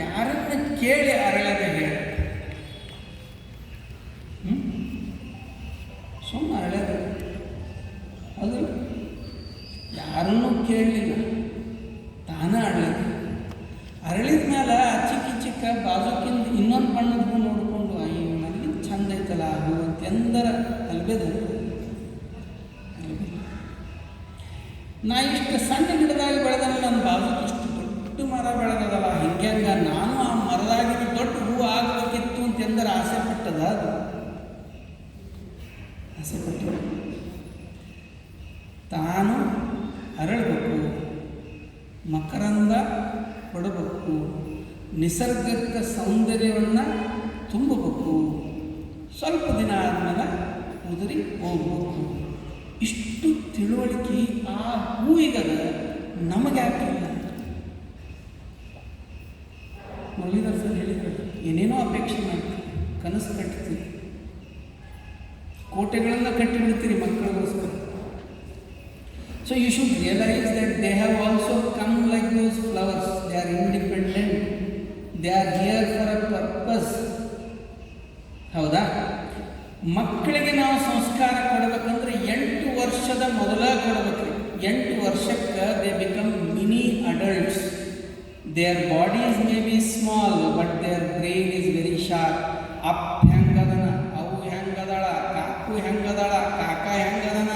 ಯಾರನ್ನ ಕೇಳಿ ಅರಳದ ಹೇಳ. ಸುಮ್ಮನೆ ಅರಳದ ಅದು ಯಾರನ್ನೂ ಕೇಳಲಿಲ್ಲ. ತಾನ ಅರಳದ ಅರಳಿದ ಮೇಲೆ ಚಿಕ್ಕ ಚಿಕ್ಕ ಬಾಜುಕಿಂದ ಇನ್ನೊಂದು ಬಣ್ಣದ ಹೂ ನೋಡಿಕೊಂಡು, ಅಯ್ಯೋ ಚಂದ ಐತಲ್ಲ ಅದು ಅಂತಂದರ ಅಲ್ಬೇದ ನಾ ಇಷ್ಟು ಸಣ್ಣ ಗಿಡದಾಗ ಬೆಳೆದಲ್ಲ ನನ್ನ ಬಾಜುಕ್ ಇಷ್ಟು ದೊಡ್ಡ ಮರ ಬೆಳೆದದಲ್ಲ ಹಿಂಗ್ಯಾಂಗ ನಾನು ಆ ಮರದಾಗಿನ ದೊಡ್ಡ ಹೂ ಆಗಬೇಕಿತ್ತು ಅಂತ ಎಂದರ ಆಸೆ ಪಟ್ಟದ ಅದು ಆಸೆ ಪಟ್ಟು ತಾನು ಅರಳಬೇಕು, ಮಕರಂದ ಕೊಡಬೇಕು, ನಿಸರ್ಗದ ಸೌಂದರ್ಯವನ್ನು ತುಂಬಬೇಕು. ಸ್ವಲ್ಪ ದಿನ ಆದಮೇಲೆ ಉದುರಿ ಹೋಗ್ಬೇಕು. ಇಷ್ಟು ತಿಳುವಳಿಕೆ ಆ ಹೂವಿಗದ ನಮಗೆ ಯಾಕಿಲ್ಲ ಮುರಳೀಧರ್ ಸರ್ ಹೇಳಿದ್ರು, ಏನೇನೋ ಅಪೇಕ್ಷೆ ಮಾಡ್ತೀವಿ ಕನಸು ಕಟ್ಟುತ್ತೀರಿ ಕೋಟೆಗಳೆಲ್ಲ ಕಟ್ಟಿಬಿಡ್ತೀರಿ ಮಕ್ಕಳಿಗೋಸ್ಕರ. So you should realise that they have also come like those flowers they are independent they are here for a purpose ಹೌದಾ? ಮಕ್ಕಳಿಗೆ ನಾವು ಸಂಸ್ಕಾರ ಕೊಡಬೇಕಂದ್ರೆ ಎಂಟು ವರ್ಷದ ಮೊದಲ ಕೊಡಬೇಕು ಎಂಟು ವರ್ಷಕ್ಕೆ they become mini adults their bodies may be small but their brain is very sharp up ಹೆಂಗದನ, ಅವು ಹೆಂಗದಾಳ, ಕಾಕು ಹೆಂಗದಾಳ, ಕಾಕ ಹೆಂಗದನ,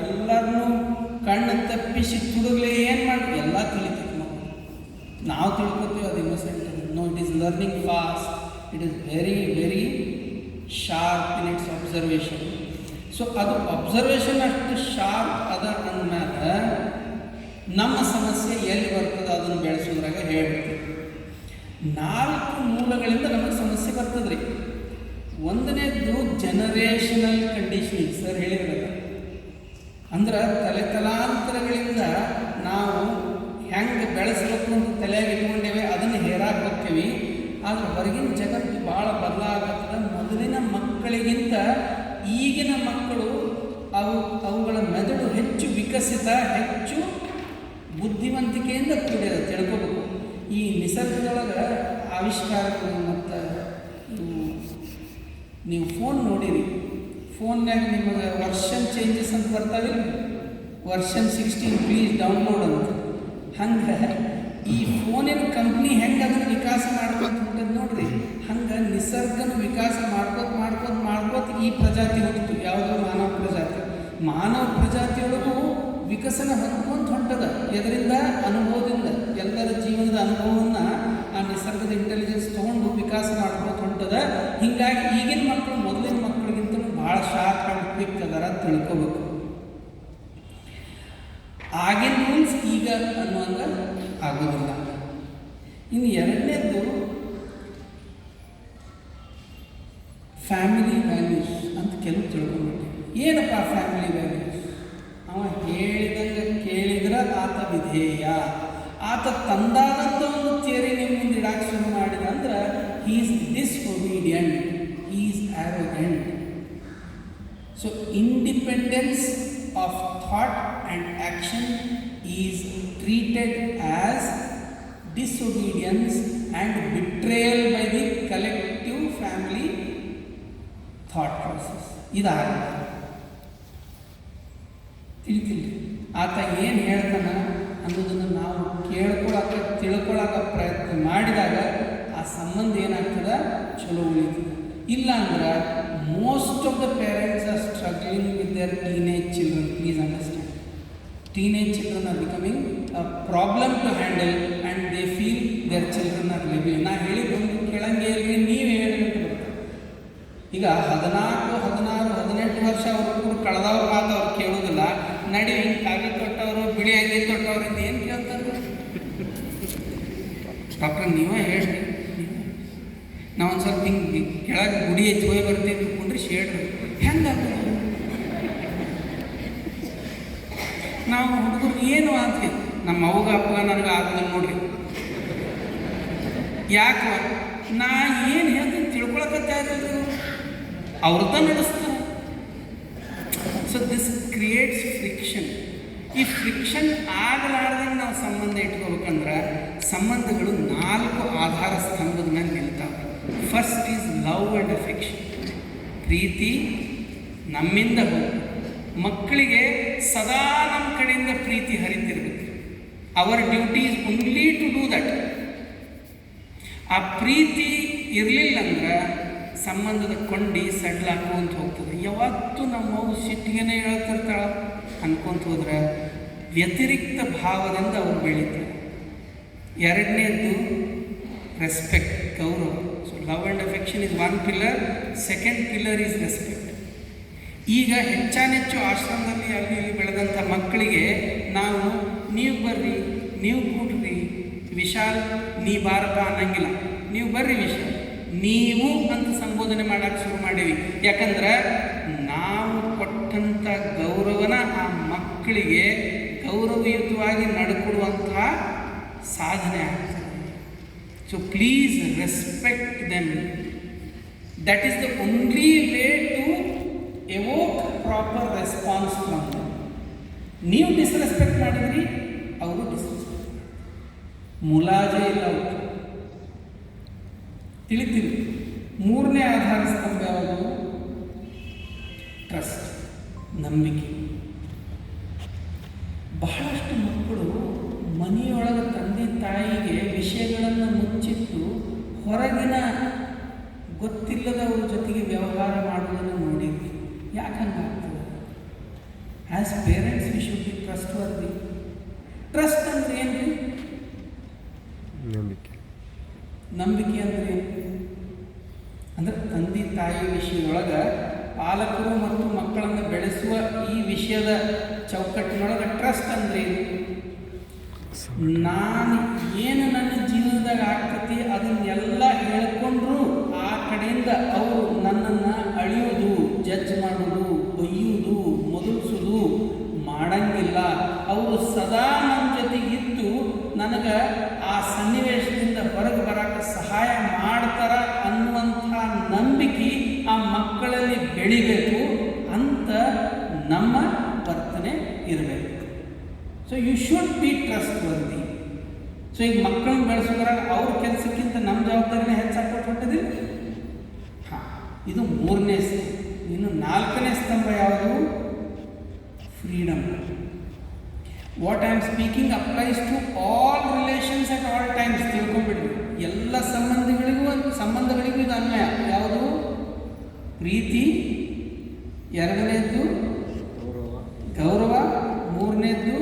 ಎಲ್ಲರನ್ನೂ ಕಣ್ಣು ತಪ್ಪಿಸಿ ತುಡುಗ್ಲೆ ಏನು ಮಾಡಿ, ಎಲ್ಲ ತಿಳಿತೀವಿ ನಾವು ನಾವು ತಿಳ್ಕೊತೀವಿ ಅದು innocent no it is learning fast it is very very sharp in its observation so ಅದು ಅಬ್ಸರ್ವೇಷನ್ ಅಷ್ಟು ಶಾರ್ಪ್ ಅದ ಅಂದಮೇಲೆ ನಮ್ಮ ಸಮಸ್ಯೆ ಎಲ್ಲಿ ಬರ್ತದೆ ಅದನ್ನು ಬೆಳೆಸೋದ್ರಾಗ ಹೇಳ್ಬಿಡ್ತೀವಿ ನಾಲ್ಕು ಮೂಲಗಳಿಂದ ನಮಗೆ ಸಮಸ್ಯೆ ಬರ್ತದೆ ರೀ ಒಂದನೇದ್ದು ಜನರೇಷನಲ್ ಕಂಡೀಷನಿಂಗ್ ಸರ್ ಹೇಳಿರಲ್ಲ ಅಂದ್ರೆ ತಲೆ ತಲಾಂತರಗಳಿಂದ ನಾವು ಹೆಂಗೆ ಬೆಳೆಸಬೇಕು ಅಂತ ತಲೆಯಾಗಿ ಇಟ್ಕೊಂಡೇವೆ, ಅದನ್ನು ಹೇರಾಕ್ ಹೋಗ್ತೀವಿ. ಆದ್ರೆ ಹೊರಗಿನ ಜಗತ್ತು ಭಾಳ ಬದಲಾಗತ್ತದ. ಮೊದಲಿನ ಮಕ್ಕಳಿಗಿಂತ ಈಗಿನ ಮಕ್ಕಳು ಅವು, ಅವುಗಳ ಮೆದುಳು ಹೆಚ್ಚು ವಿಕಸಿತ, ಹೆಚ್ಚು ಬುದ್ಧಿವಂತಿಕೆಯಿಂದ ಕೂಡಿದೆ ತಿಳ್ಕೊಬೇಕು. ಈ ನಿಸರ್ಗದೊಳಗೆ ಆವಿಷ್ಕಾರಗಳು ಮತ್ತು ನೀವು ಫೋನ್ ನೋಡಿರಿ. ಫೋನ್ನಾಗ ನಿಮಗೆ ವರ್ಷನ್ ಚೇಂಜಸ್ ಅಂತ ಬರ್ತಾವೆ. ವರ್ಷನ್ ಸಿಕ್ಸ್ಟೀನ್ ಪ್ಲೀಸ್ ಡೌನ್ಲೋಡ್ ಅಂತ. ಹಂಗೆ ಈ ಫೋನಿನ ಕಂಪ್ನಿ ಹೆಂಗೆ ಅದನ್ನು ವಿಕಾಸ ಮಾಡ್ಕೊತ ಹೊಂಟದ್ ನೋಡ್ರಿ. ಹಂಗೆ ನಿಸರ್ಗನ ವಿಕಾಸ ಮಾಡ್ಕೋತ ಮಾಡ್ಕೋತ ಮಾಡ್ಕೋತ ಈ ಪ್ರಜಾತಿ ಹೊತ್ತು ಯಾವುದೋ ಮಾನವ ಪ್ರಜಾತಿ. ಮಾನವ ಪ್ರಜಾತಿಯೊಳಗೂ ವಿಕಸನ ಹೊಂದ್ಕೊಂತ ಹೊಂಟದ. ಇದರಿಂದ ಅನುಭವದಿಂದ. ಎಲ್ಲರ ಜೀವನದ ಅನುಭವವನ್ನು ಆ ನಿಸರ್ಗದ ಇಂಟೆಲಿಜೆನ್ಸ್ ತೊಗೊಂಡು ವಿಕಾಸ ಮಾಡ್ಕೋತ ಹೊಂಟದ. ಹೀಗಾಗಿ ಈಗಿನ ಮಕ್ಕಳು, ಮೊದಲಿನ ಮಕ್ಕಳಿಗಿಂತ ಭಾಳ ಶಾರ್ಪ್ ಆ್ಯಂಡ್ ಕ್ವಿಕ್ ಅದರ ತಿಳ್ಕೊಬೇಕು. ಆಗಿನ ರೂಲ್ಸ್ ಈಗ ಅನ್ನುವಂಗ ಆಗೋದಿಲ್ಲ. ಇನ್ನು ಎರಡನೇದು ಫ್ಯಾಮಿಲಿ ವ್ಯಾಲ್ಯೂಸ್ ಅಂತ ಕೆಲವು ತಿಳ್ಕೊಂಡ್ಬಿಟ್ಟೆ ಏನಪ್ಪ ಫ್ಯಾಮಿಲಿ ವ್ಯಾಲ್ಯೂಸ್ ಅವ ಹೇಳಿದಂಗೆ ಕೇಳಿದ್ರೆ ಆತ ವಿಧೇಯ. ಆತ ತಂದಾದಂಥ arrogant so independence of thought and action is treated as disobedience and betrayal by the collective family thought process. ಇದಾಗ ತಿಳಿತಿಲ್ಲ ಆತ ಏನು ಹೇಳ್ತಾನ ಅನ್ನೋದನ್ನು ನಾವು ಕೇಳ್ಕೊಳಕ, ತಿಳ್ಕೊಳಕ ಪ್ರಯತ್ನ ಮಾಡಿದಾಗ ಆ ಸಂಬಂಧ ಏನಾಗ್ತದ? ಚಲೋ ಉಳಿತದೆ. ಇಲ್ಲ ಅಂದ್ರೆ most of the parents are struggling with their teenage children please understand teenage children are becoming problem to handle and they feel their children are living ನಾ ಹೇಳಿದ್ದು ಕೆಳಂಗೆ ಇರಲಿ ನೀವು ಹೇಳಿ ಈಗ ಹದಿನಾಲ್ಕು, ಹದಿನಾರು, ಹದಿನೆಂಟು ವರ್ಷ ಅವ್ರು ಕೂಡ ಕಳೆದವ್ರು ಮಾತು ಅವ್ರು ಕೇಳೋದಿಲ್ಲ. ನಡಿ, ಕಾಗೆ ತೊಟ್ಟವರು, ಬಿಳಿ ಅಂಗಿ ತೊಟ್ಟವ್ರಿಂದ ಏನು ಕೇಳ್ತಾರೆ? ಡಾಕ್ಟರ್, ನೀವೇ ಹೇಳಿ ನಾವು ಒಂದು ಸ್ವಲ್ಪ ಹಿಂಗೆ ಕೆಳಗೆ ಗುಡಿ ಎತ್ತಿ ಹೋಗಿ ಬರ್ತೀವಿ ಕುಂಡ್ರಿ ಶೇಡ್ ಹೆಂಗೆ ನಾವು ಹುಡುಗರು ಏನು ಅಂತ ನಮ್ಮ ಅವ್ಗ ಅಪ್ಪ ನನಗೆ ಆಗಲ್ಲ ನೋಡ್ರಿ. ಯಾಕ ನಾ ಏನು ಹೇಳ್ತೀನಿ ತಿಳ್ಕೊಳಕತ್ತೆ ಅವ್ರದ್ದ ನಡೆಸ್ತಾರೆ. ಸೊ ದಿಸ್ ಕ್ರಿಯೇಟ್ಸ್ ಫ್ರಿಕ್ಷನ್ ಈ ಫ್ರಿಕ್ಷನ್ ಆಗಲಾರ್ದಂಗೆ ನಾವು ಸಂಬಂಧ ಇಟ್ಕೋಬೇಕಂದ್ರೆ ಸಂಬಂಧಗಳು ನಾಲ್ಕು ಆಧಾರ ಸ್ತಂಭದ ಮೇಲೆ ನಿಲ್ತಾವೆ. First is love and affection ಪ್ರೀತಿ ನಮ್ಮಿಂದ ಹೋಗಿ. ಮಕ್ಕಳಿಗೆ ಸದಾ ನಮ್ಮ ಕಡೆಯಿಂದ ಪ್ರೀತಿ ಹರಿತಿರ್ಬೇಕು. Our duty is only to do that ಆ ಪ್ರೀತಿ ಇರಲಿಲ್ಲ ಅಂದ್ರೆ ಸಂಬಂಧದ ಕೊಂಡಿ ಸಡ್ಲಾಕೊಂತ ಹೋಗ್ತದೆ. ಯಾವತ್ತೂ ನಮ್ಮವು ಸಿಟ್ಟಿಗೆನೇ ಹೇಳ್ತಿರ್ತಾಳ ಅನ್ಕೊಂತ ಹೋದ್ರೆ ವ್ಯತಿರಿಕ್ತ ಭಾವದಿಂದ ಅವ್ರು ಬೆಳೀತಾರೆ. ಎರಡನೇದು ರೆಸ್ಪೆಕ್ಟ್ ಗೌರವ. Love and affection is one pillar second pillar is respect ಈಗ ಹೆಚ್ಚಾನೆಚ್ಚು ಆಶ್ರಮದಲ್ಲಿ ಅಲ್ಲಿ ಇಲ್ಲಿ ಬೆಳೆದಂಥ ಮಕ್ಕಳಿಗೆ ನಾವು, ನೀವು ಬರ್ರಿ, ನೀವು ಕೂಡ್ರಿ ವಿಶಾಲ್, ನೀ ಬಾರಪ್ಪ ಅನ್ನಂಗಿಲ್ಲ. ನೀವು ಬರ್ರಿ ವಿಶಾಲ್, ನೀವು ಅಂತ ಸಂಬೋಧನೆ ಮಾಡೋಕ್ಕೆ ಶುರು ಮಾಡೀವಿ. ಯಾಕಂದ್ರೆ ನಾವು ಕೊಟ್ಟಂಥ ಗೌರವನ ಆ ಮಕ್ಕಳಿಗೆ ಗೌರವಯುತವಾಗಿ ನಡ್ಕೊಡುವಂತಹ ಸಾಧನೆ ಆಗ್ತದೆ. So please respect them that is the only way to evoke proper response from them ನೀವು ಡಿಸ್ರೆಸ್ಪೆಕ್ಟ್ ಮಾಡಿದ್ರಿ, ಅವರು ಡಿಸ್ರೆಸ್ಪೆಕ್ಟ್ ಮುಲಾಜೆ ಇಲ್ಲ ಅವ್ರು. ತಿಳಿತೀವಿ ಮೂರನೇ ಆಧಾರ ಸ್ತಂಭ ಯಾವುದು? ಟ್ರಸ್ಟ್ ನಂಬಿಕೆ. ನೋಡಿದ್ವಿ ಯಾಕೆ ಹಂಗಾಗ್ತದೆ as parents we should be trustworthy trust ಅಂದ್ರೆ ಏನು? ನಂಬಿಕೆ. ನಂಬಿಕೆ ಅಂದ್ರೆ ಅಂದ್ರೆ ತಂದೆ ತಾಯಿ ವಿಷಯದೊಳಗೆ ಪಾಲಕರು ಮತ್ತು ಮಕ್ಕಳನ್ನು ಬೆಳೆಸುವ ಈ ವಿಷಯದ ಚೌಕಟ್ಟಿನೊಳಗೆ ಟ್ರಸ್ಟ್ ಅಂದ್ರೆ ನಾನು ಏನು ನನ್ನ ಜೀವನದಾಗ ಆಗ್ತೈತಿ ಅದನ್ನೆಲ್ಲ ಹೇಳ್ಕೊಂಡ್ರು ಆ ಕಡೆಯಿಂದ ಅವರು ನನ್ನನ್ನು ಬೆಳಿಬೇಕು ಅಂತ ನಮ್ಮ ವರ್ತನೆ ಇರಬೇಕು. So you should be trustworthy so ಈಗ ಮಕ್ಕಳನ್ನ ಬೆಳೆಸೋದ್ರಾಗ ಅವ್ರ ಕೆಲಸಕ್ಕಿಂತ ನಮ್ಮ ಜವಾಬ್ದಾರಿನೇ ಹೆಚ್ಚಾಗ್ತ ಹೊಂಟಿದಿಲ್ಲ ಹಾಂ, ಇದು ಮೂರನೇ ಸ್ತಂಭ. ಇನ್ನು ನಾಲ್ಕನೇ ಸ್ತಂಭ ಯಾವುದು? Freedom what I am speaking applies to all relations at all times ತಿಳ್ಕೊಂಡ್ಬಿಡ್ರಿ ಎಲ್ಲ ಸಂಬಂಧಗಳಿಗೂ ಸಂಬಂಧಗಳಿಗೂ ಇದು ಅನ್ವಯ. ಯಾವುದು? ಪ್ರೀತಿ, ಎರಡನೇದ್ದು ಗೌರವ ಗೌರವ ಮೂರನೇದ್ದು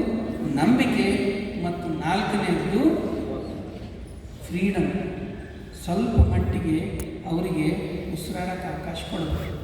ನಂಬಿಕೆ ಮತ್ತು ನಾಲ್ಕನೇದ್ದು ಫ್ರೀಡಮ್ ಸ್ವಲ್ಪ ಮಟ್ಟಿಗೆ ಅವರಿಗೆ ಉಸಿರಾಡಕ್ಕೆ ಅವಕಾಶ ಕೊಡಬೇಕು.